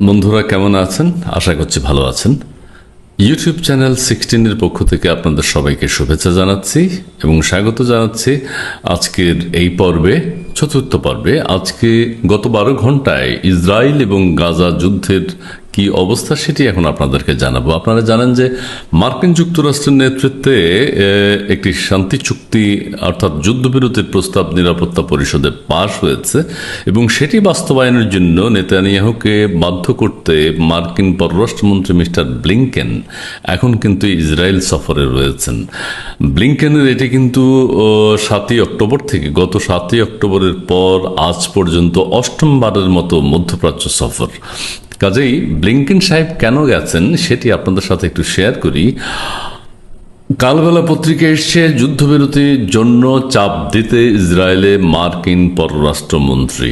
বন্ধুরা, কেমন আছেন? আশা করছি ভালো আছেন। ইউটিউব চ্যানেল সিক্সটিনের পক্ষ থেকে আপনাদের সবাইকে শুভেচ্ছা জানাচ্ছি এবং স্বাগত জানাচ্ছি আজকের এই পর্বে, চতুর্থ পর্বে। আজকে গত বারো ঘন্টায় ইসরায়েল এবং গাজা যুদ্ধের কি অবস্থা সেটি এখন আপনাদেরকে জানাব। আপনারা জানেন যে মার্কিন যুক্তরাষ্ট্রের নেতৃত্বে একটি শান্তি চুক্তি, অর্থাৎ যুদ্ধবিরতির প্রস্তাব নিরাপত্তা পরিষদে পাশ হয়েছে এবং সেটি বাস্তবায়নের জন্য নেতানিয়াহুকে বাধ্য করতে মার্কিন পররাষ্ট্রমন্ত্রী মিস্টার ব্লিংকেন এখন কিন্তু ইসরায়েল সফরে রয়েছেন। ব্লিংকেনের এটি কিন্তু সাতই অক্টোবর থেকে গত সাতই অক্টোবরের পর আজ পর্যন্ত অষ্টমবারের মতো মধ্যপ্রাচ্য সফর। কাজেই ব্লিঙ্কিন সাহেব কেন গেছেন সেটি আপনাদের সাথে একটু শেয়ার করি। কালবেলা পত্রিকা এসছে যুদ্ধবিরতির জন্য চাপ দিতে ইসরায়েলে মার্কিন পররাষ্ট্রমন্ত্রী।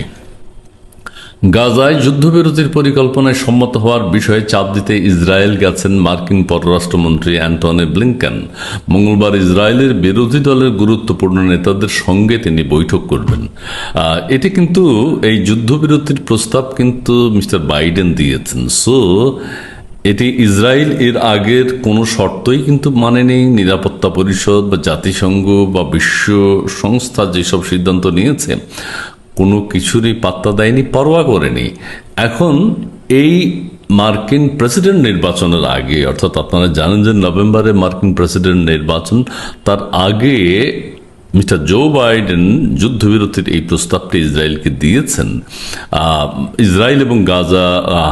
গাজায় যুদ্ধবিরতির পরিকল্পনায় সম্মত হওয়ার বিষয়ে চাপ দিতে ইসরায়েল গেছেন মার্কিন পররাষ্ট্রমন্ত্রী অ্যান্টনি ব্লিংকেন। মঙ্গলবার ইসরায়েলের বিরোধী দলের গুরুত্বপূর্ণ নেতাদের সঙ্গে তিনি বৈঠক করবেন। এটি কিন্তু, এই যুদ্ধবিরতির প্রস্তাব কিন্তু মিস্টার বাইডেন দিয়েছেন। সো, এটি ইসরায়েল এর আগের কোনো শর্তই কিন্তু মানেনি। নিরাপত্তা পরিষদ বা জাতিসংঘ বা বিশ্ব সংস্থা যেসব সিদ্ধান্ত নিয়েছে কোনো কিছুরই পাত্তা দেয়নি, পরোয়া করেনি। এখন এই মার্কিন প্রেসিডেন্ট নির্বাচনের আগে, অর্থাৎ আপনারা জানেন যে নভেম্বরে মার্কিন প্রেসিডেন্ট নির্বাচন, তার আগে মিস্টার জো বাইডেন যুদ্ধবিরতির এই প্রস্তাবটি ইসরায়েলকে দিয়েছেন। ইসরায়েল এবং গাজা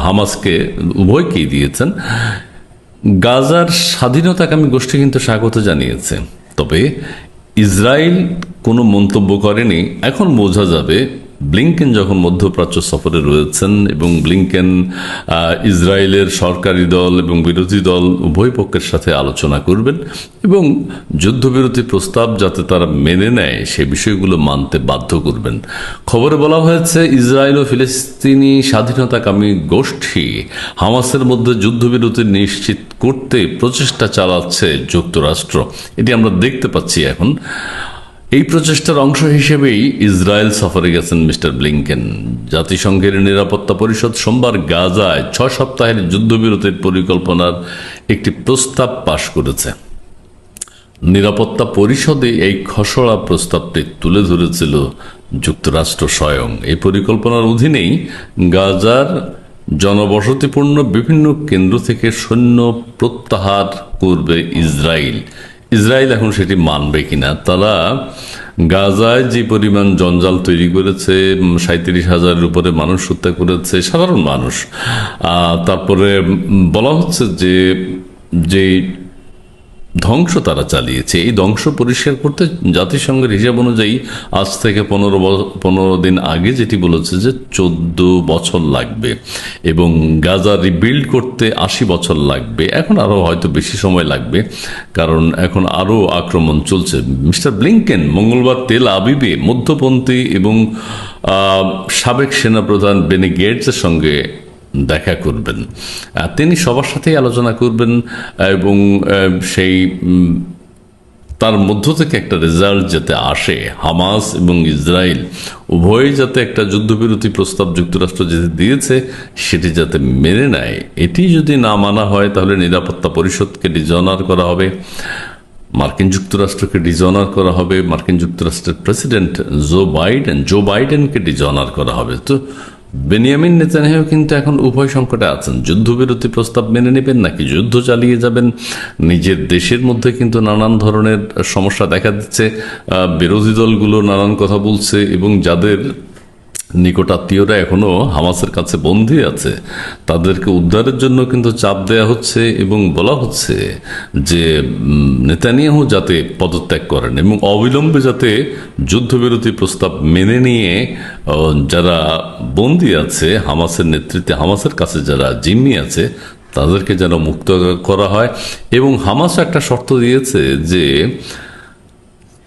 হামাসকে উভয়কেই দিয়েছেন। গাজার স্বাধীনতাকামী গোষ্ঠী কিন্তু স্বাগত জানিয়েছে। তবে ইসরায়েল কোনো মন্তব্য করেনি এখন বোঝা যাবে ব্লিংকেন যখন মধ্যপ্রাচ্য সফরে রয়েছেন এবং ব্লিংকেন ইসরায়েলের সরকারি দল এবং বিরোধী দল উভয় পক্ষের সাথে আলোচনা করবেন এবং যুদ্ধবিরতি প্রস্তাব যাতে তারা মেনে নেয় সে বিষয়গুলো মানতে বাধ্য করবেন। খবরে বলা হয়েছে, ইসরায়েল ও ফিলিস্তিনি স্বাধীনতাকামী গোষ্ঠী হামাসের মধ্যে যুদ্ধবিরতি নিশ্চিত করতে প্রচেষ্টা চালাচ্ছে যুক্তরাষ্ট্র। এটি আমরা দেখতে পাচ্ছি এখন। এই প্রচেষ্টার অংশ হিসেবেই ইসরায়েল সফরে গেছেন মিস্টার ব্লিংকেন। জাতিসংঘের নিরাপত্তা পরিষদ সোমবার গাজায় ছয় সপ্তাহের যুদ্ধবিরতির পরিকল্পনার একটি প্রস্তাব পাশ করেছে। নিরাপত্তা পরিষদে এই খসড়া প্রস্তাবটি তুলে ধরেছিল যুক্তরাষ্ট্র স্বয়ং। এই পরিকল্পনার অধীনেই গাজার জনবসতিপূর্ণ বিভিন্ন কেন্দ্র থেকে সৈন্য প্রত্যাহার করবে ইসরায়েল। ইসরায়েল এখন সেটি মানবে কিনা? তারা গাজায় যে পরিমাণ জঞ্জাল তৈরি করেছে সাঁত্রিশ হাজারের উপরে মানুষ হত্যা করেছে, সাধারণ মানুষ। তারপরে বলা হচ্ছে যে যে ধ্বংস তারা চালিয়েছে। এই ধ্বংস পরিষ্কার করতে জাতিসংঘের হিসাব অনুযায়ী আজ থেকে পনেরো পনেরো দিন আগে যেটি বলেছে যে চোদ্দ বছর লাগবে এবং গাজা রিবিল্ড করতে আশি বছর লাগবে। এখন আরও হয়তো বেশি সময় লাগবে, কারণ এখন আরও আক্রমণ চলছে। মিস্টার ব্লিংকেন মঙ্গলবার তেল আবিবে মধ্যপন্থী এবং সাবেক সেনাপ্রধান বেনি গেটসের সঙ্গে দেখা করবেন। তিনি সবার সাথেই আলোচনা করবেন এবং সেই তার মধ্য থেকে একটা রেজাল্ট যাতে আসে, হামাস এবং ইসরায়েল উভয়ই যাতে একটা যুদ্ধবিরতি প্রস্তাব যুক্তরাষ্ট্র যেতে দিয়েছে সেটি যাতে মেনে নেয়, এটি যদি না মানা হয় তাহলে নিরাপত্তা পরিষদকে ডিজনার করা হবে, মার্কিন যুক্তরাষ্ট্রকে ডিজনার করা হবে, মার্কিন যুক্তরাষ্ট্রের প্রেসিডেন্ট জো বাইডেন জো বাইডেনকে ডিজনার করা হবে। তো বেনিয়ামিন নেতানিয়াহু কিন্তু এখন উভয় সংকটে আছেন। যুদ্ধবিরতি প্রস্তাব মেনে নেবেন নাকি যুদ্ধ চালিয়ে যাবেন? নিজের দেশের মধ্যে কিন্তু নানান ধরনের সমস্যা দেখা দিচ্ছে। বিরোধী দলগুলো নানান কথা বলছে এবং যাদের নিকটাত্মীয়রা এখনও হামাসের কাছে বন্দী আছে। তাদেরকে উদ্ধারের জন্য কিন্তু চাপ দেয়া হচ্ছে এবং বলা হচ্ছে যে নেতানিয়াহু যাতে পদত্যাগ করেন এবং অবিলম্বে যাতে যুদ্ধবিরতি প্রস্তাব মেনে নিয়ে যারা বন্দী আছে, হামাসের নেতৃত্বে, হামাসের কাছে যারা জিম্মি আছে, তাদেরকে যেন মুক্ত করা হয়। এবং হামাস একটা শর্ত দিয়েছে যে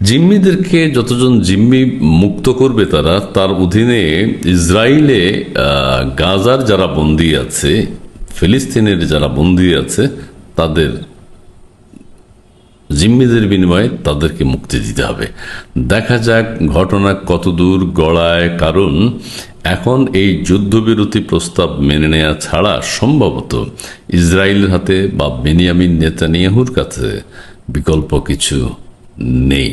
জিম্মিদেরকে যতজন জিম্মি মুক্ত করবে তারা, তার অধীনে ইসরায়েলে গাজার যারা বন্দী আছে, ফিলিস্তিনের যারা বন্দী আছে, তাদের জিম্মিদের বিনিময়ে তাদেরকে মুক্তি দিতে হবে। দেখা যাক ঘটনা কতদূর গড়ায়, কারণ এখন এই যুদ্ধবিরতি প্রস্তাব মেনে নেওয়া ছাড়া সম্ভবত ইসরায়েলের হাতে বা বেনিয়ামিন নেতানিয়াহুর কাছে বিকল্প কিছু নেই।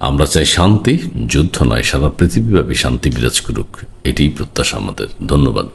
আমরা চাই শান্তি যুদ্ধ নয় সারা পৃথিবীব্যাপী শান্তি বিরাজ করুক। এটাই প্রত্যাশা আমাদের। ধন্যবাদ।